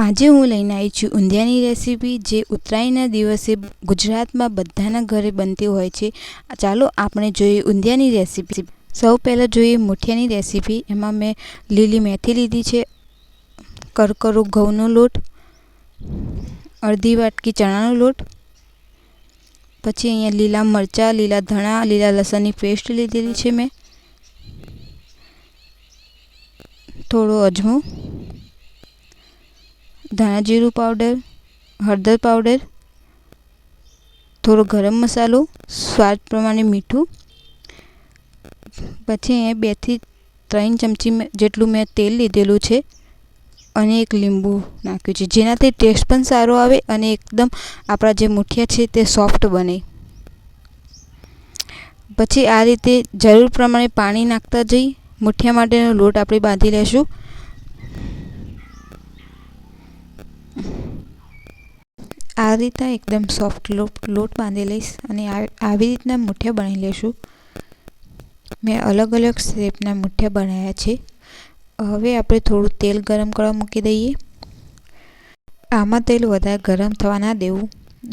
આજે હું લઈને આવી છું ઊંધિયાની રેસીપી જે ઉત્તરાયણના દિવસે ગુજરાતમાં બધાના ઘરે બનતી હોય છે. ચાલો આપણે જોઈએ ઊંધિયાની રેસીપી સૌ પહેલાં જોઈએ મુઠિયાની રેસીપી એમાં મેં લીલી મેથી લીધી છે કરકરો ઘઉંનો લોટ, અડધી વાટકી ચણાનો લોટ, પછી અહીંયા લીલા મરચાં, લીલા ધણા, લીલા લસણની પેસ્ટ લીધેલી છે મેં. થોડો અજમો. ધાણા જીરું પાવડર હળદર પાવડર થોડો ગરમ મસાલો, સ્વાદ પ્રમાણે મીઠું. પછી અહીંયા બેથી ત્રણ ચમચી જેટલું મેં તેલ લીધેલું છે અને એક લીંબુ નાખ્યું છે. જેનાથી ટેસ્ટ પણ સારો આવે અને એકદમ આપણા જે મુઠિયા છે તે સોફ્ટ બને. પછી આ રીતે જરૂર પ્રમાણે પાણી નાખતા જઈ મુઠિયા માટેનો લોટ આપણે બાંધી લેશું. આ રીતના એકદમ સોફ્ટ લોટ લોટ બાંધી લઈશ અને આવી રીતના મુઠિયા બનાવી લઈશું મેં અલગ અલગ શેપના મુઠિયા બનાવ્યા છે. હવે આપણે થોડું તેલ ગરમ કરવા મૂકી દઈએ. આમાં તેલ વધારે ગરમ થવા ના દેવું.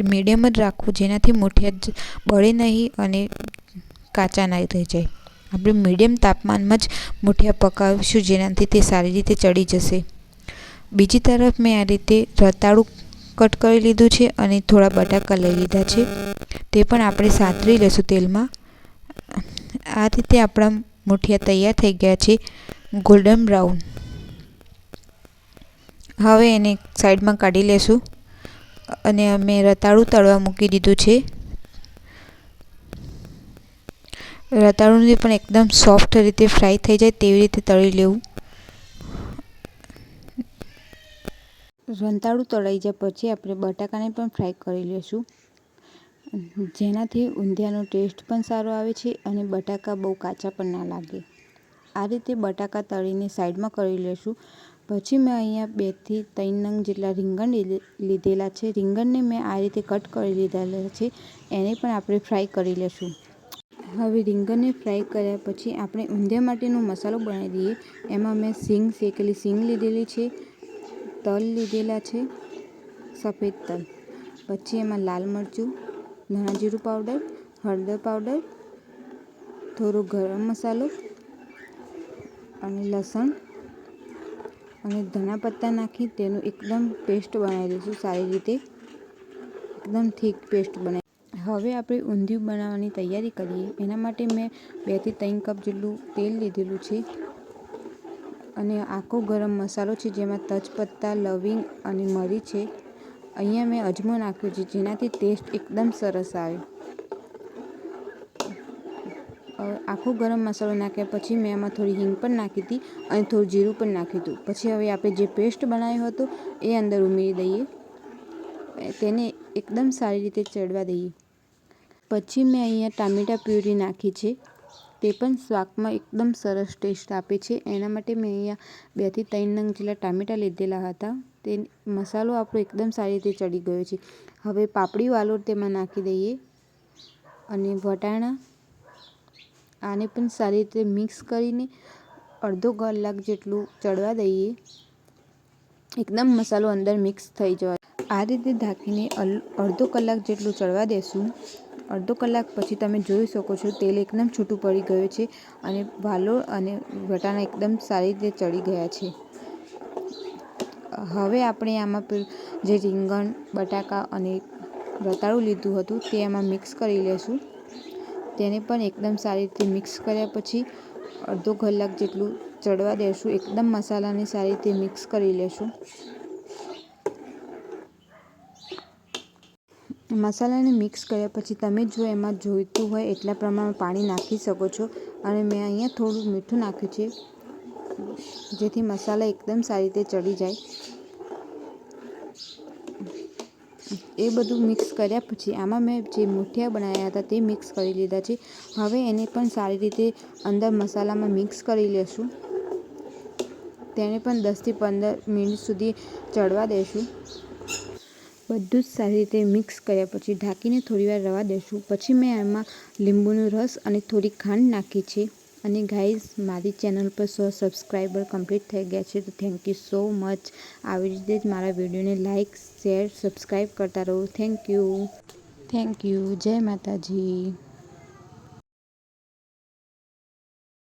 મીડિયમ જ રાખવું, જેનાથી મુઠિયા બળે નહીં અને કાચા ના થઈ જાય. આપણે મીડિયમ તાપમાનમાં જ મુઠિયા પકાવીશું, જેનાથી તે સારી રીતે ચડી જશે. બીજી તરફ મેં આ રીતે રતાળું કટ કરી લીધું છે અને થોડા બટાકા લઈ લીધા છે. તે પણ આપણે સાતરી લઈશું તેલમાં. આ રીતે આપણા મુઠિયા તૈયાર થઈ ગયા છે. ગોલ્ડન બ્રાઉન હવે એને સાઈડમાં કાઢી લેશું. અને અમે રતાળું તળવા મૂકી દીધું છે. રતાળુંને પણ એકદમ સોફ્ટ રીતે ફ્રાય થઈ જાય તેવી રીતે તળી લેવું. રંતાળું તળાઈ જાય પછી આપણે બટાકાને પણ ફ્રાય કરી લઈશું. જેનાથી ઊંધિયાનો ટેસ્ટ પણ સારો આવે છે અને બટાકા બહુ કાચા પણ ના લાગે. આ રીતે બટાકા તળીને સાઈડમાં કરી લઈશું. પછી મેં અહીંયા બેથી ત્રણ નંગ જેટલા રીંગણ લીધેલા છે. રીંગણને મેં આ રીતે કટ કરી લીધેલા છે. એને પણ આપણે ફ્રાય કરી લઈશું. હવે રીંગણને ફ્રાય કર્યા પછી આપણે ઊંધિયા માટેનો મસાલો બનાવી દઈએ. એમાં મેં સિંગ શેકેલી, સિંગ લીધેલી છે. તલ લીધેલા છે, સફેદ તલ. પછી એમાં લાલ મરચું, ધાણા જીરું પાવડર, હળદર પાવડર, થોડો ગરમ મસાલો અને લસણ અને ધણા પત્તા નાખી તેનું એકદમ પેસ્ટ બનાવી દઈશું, સારી રીતે. એકદમ થીક પેસ્ટ બનાવી. હવે આપણે ઊંધિયું બનાવવાની તૈયારી કરીએ. એના માટે મેં બેથી ત્રણ કપ જેટલું તેલ લીધેલું છે. અને આખો ગરમ મસાલો છે જેમાં તજપત્તા, લવિંગ અને મરી છે. અહીંયા મેં અજમો નાખ્યો છે જેનાથી ટેસ્ટ એકદમ સરસ આવે. આખો ગરમ મસાલો નાખ્યા પછી મેં આમાં થોડી હિંગ પણ નાખી હતી અને થોડું જીરું પણ નાખ્યું હતું. પછી હવે આપણે જે પેસ્ટ બનાવ્યો હતો એ અંદર ઉમેરી દઈએ. તેને એકદમ સારી રીતે ચડવા દઈએ. પછી મેં અહીંયા ટામેટા પ્યુરી નાખી છે. તે પણ શાકમાં એકદમ સરસ ટેસ્ટ આપે છે. એના માટે મેં અહીંયા બેથી ત્રણ નંગ જેટલા ટામેટાં લીધેલા હતા. તે મસાલો આપણો એકદમ સારી રીતે ચડી ગયો છે. હવે પાપડી વાલોર તેમાં નાખી દઈએ અને વટાણા આને પણ સારી રીતે મિક્સ કરીને અડધો કલાક જેટલું ચડવા દઈએ. એકદમ મસાલો અંદર મિક્સ થઈ જવા આ રીતે ઢાંકીને અડધો કલાક જેટલું ચડવા દેશું. અડધો કલાક પછી તમે જોઈ શકો છો તેલ એકદમ છૂટું પડી ગયું છે અને વાલો અને વટાણા એકદમ સારી રીતે ચડી ગયા છે. હવે આપણે આમાં જે રીંગણ, બટાકા અને રતાળું લીધું હતું તે એમાં મિક્સ કરી લેશું. તેને પણ એકદમ સારી રીતે મિક્સ કર્યા પછી અડધો કલાક જેટલું ચડવા દેશું. એકદમ મસાલાને સારી રીતે મિક્સ કરી લેશું. મસાલાને મિક્સ કર્યા પછી તમે જો એમાં જોઈતું હોય એટલા પ્રમાણમાં પાણી નાખી શકો છો. અને મેં અહીંયા થોડું મીઠું નાખ્યું છે, જેથી મસાલા એકદમ સારી રીતે ચડી જાય. એ બધું મિક્સ કર્યા પછી આમાં મેં જે મૂઠિયા બનાવ્યા હતા તે મિક્સ કરી લીધા છે. હવે એને પણ સારી રીતે અંદર મસાલામાં મિક્સ કરી લેશું. તેને પણ દસથી પંદર મિનિટ સુધી ચડવા દઈશું બધું જ સારી રીતે મિક્સ કર્યા પછી ઢાંકીને થોડીવાર રવા દઈશું. પછી મેં એમાં લીંબુનો રસ અને થોડી ખાંડ નાખી છે. અને ગાઈઝ મારી ચેનલ પર સો સબસ્ક્રાઈબર કમ્પ્લીટ થઈ ગયા છે, તો થેન્ક યુ સો મચ આવી રીતે જ મારા વિડીયોને લાઇક શેર સબસ્ક્રાઈબ કરતા રહો. થેન્ક યુ થેન્ક યુ જય માતાજી.